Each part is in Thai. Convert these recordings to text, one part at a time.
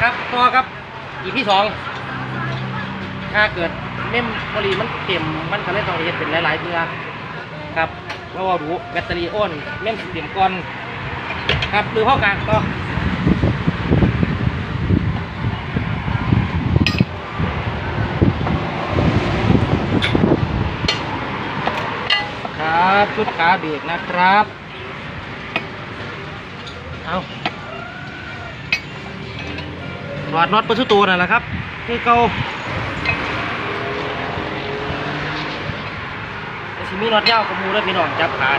ครับต่อครับ อีพีสองถ้าเกิดเมมโมรีมันเต็มมันก็เลยต้องเฮ็ดเป็นหลายๆเทื่อครับเพราะว่ารู้แบตเตอรี่อ้นเมมเต็มก่อนครับหรือพ่อการต่อครับชุดขาเบรกนะครับ เอา หลอดน็อตประตูตัวนั่นแหละครับ คือเก่าแต่สิมีน็อตยาวกับมูแล้วพี่น้องจับขาน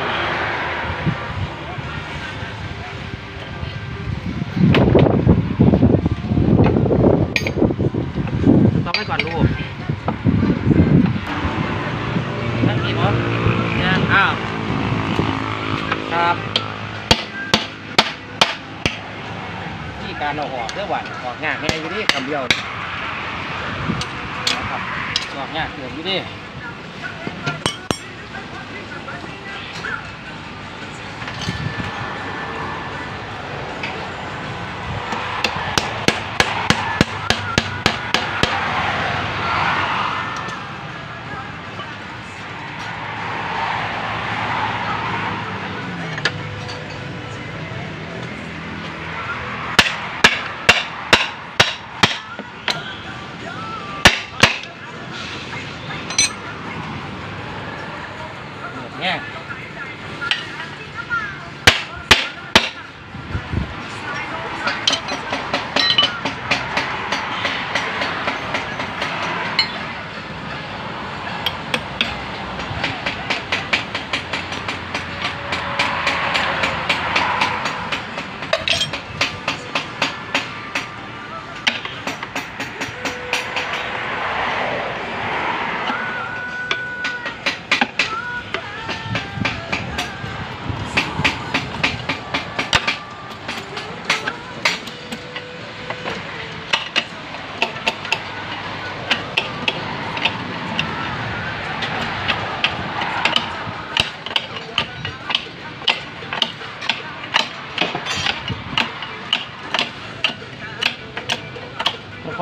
ต้องไปก่อนลูกนั่งกินเหรอเนี่ยอ้าวครับ การเอาออกเรื่องวันออกงานแม่อยู่นี่คำเดียวนะครับออกงานเกินอยู่นี่ เ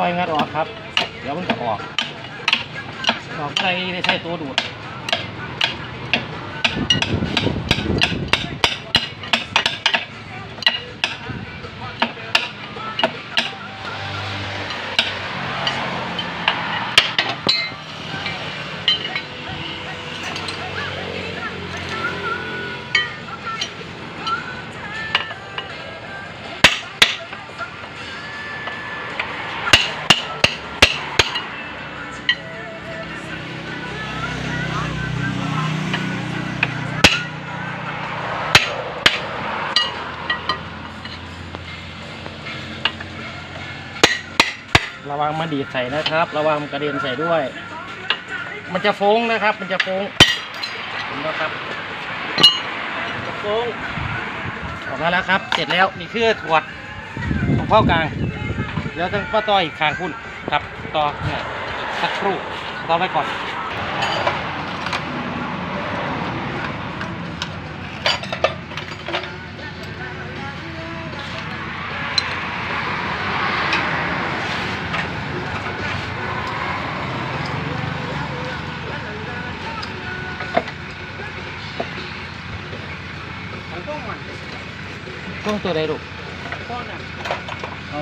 อยงัดออกครับ เดี๋ยวมันจะออก ออกใส่ได้ใช้ตัวดูด ระวังมาดีดใส่นะครับ ระวังกระเด็นใส่ด้วย มันจะฟงนะครับ มันจะฟงเห็นไหมครับจะฟงออกมาแล้วครับ เสร็จแล้วนี่คือถวดของข้อกลางเดี๋ยวต้องป้าต้ออีกคางคุณครับต่อเนี่ยสักครู่ต่อไปก่อน ช่วงตัวใดลูกเอา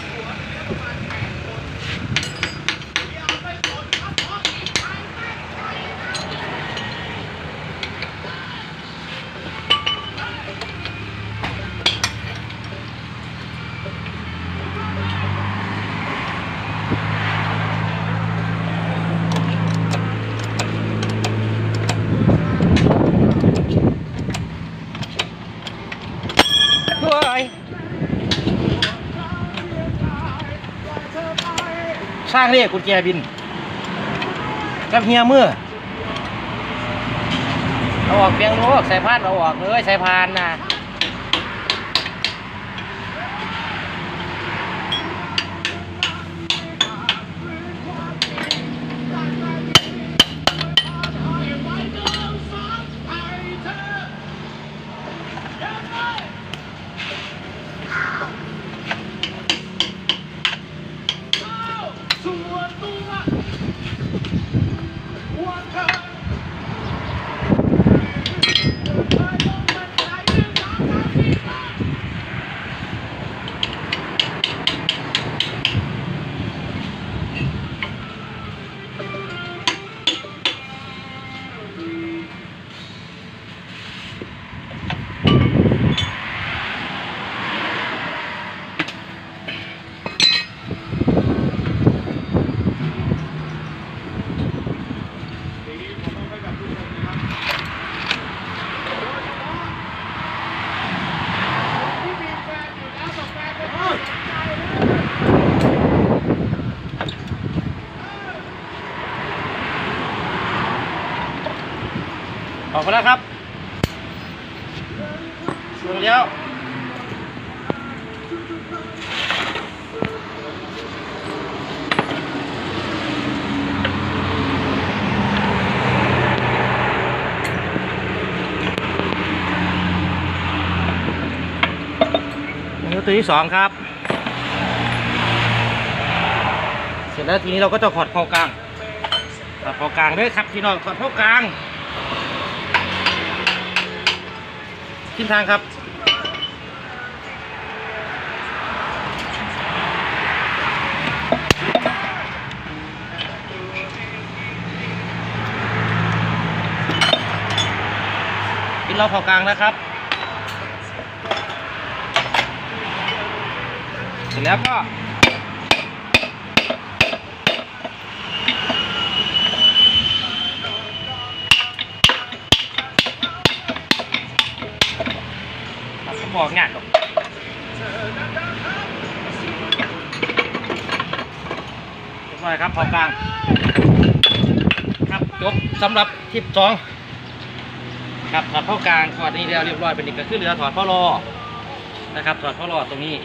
สร้างเรียกกุญแจบิน กับเฮียมือเอาออกเพียงรู้ใส่พานเอาออกเลยใส่พานนะ ออกไปแล้วครับลงเลี้ยวนิ้วตัวที่สองครับ เสร็จแล้วทีนี้เราก็จะขอดเข้ากลางขอดเข้ากลางด้วยครับพี่น้องขอดเข้ากลาง ทิมทางครับกินเราเผากลางนะครับ เสร็จแล้วก็ อกงานหรอกเรียบร้อยครับพอกลาง ครับจบสำหรับคลิปสองครับถอดเข้ากลางถอดนี้แล้วเรียบร้อยเป็นอีกก็คือเรือถอดพ่อรอนะครับถอดพ่อรอตรงนี้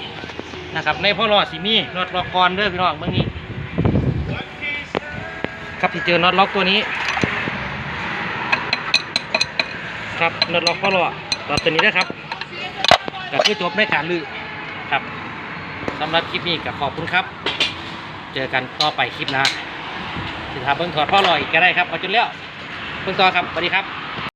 นะครับในพ่อรอสีมีน็อตล็อกกอนเด้อพี่น้องเบื้องนี้ครับที่เจอน็อตล็อกตัวนี้ ครับน็อตล็อกพ่อรอตอดตัวนี้นะครับ ก็คือจบในการลื้อครับสำหรับคลิปนี้ก็ขอบคุณครับ เจอกันต่อไปคลิปหนะสิทาเบิ้งถอดพ่อลอยกก็ได้ครับเอาจนแล้วเบิ้งต่อครับสวัสดีครับ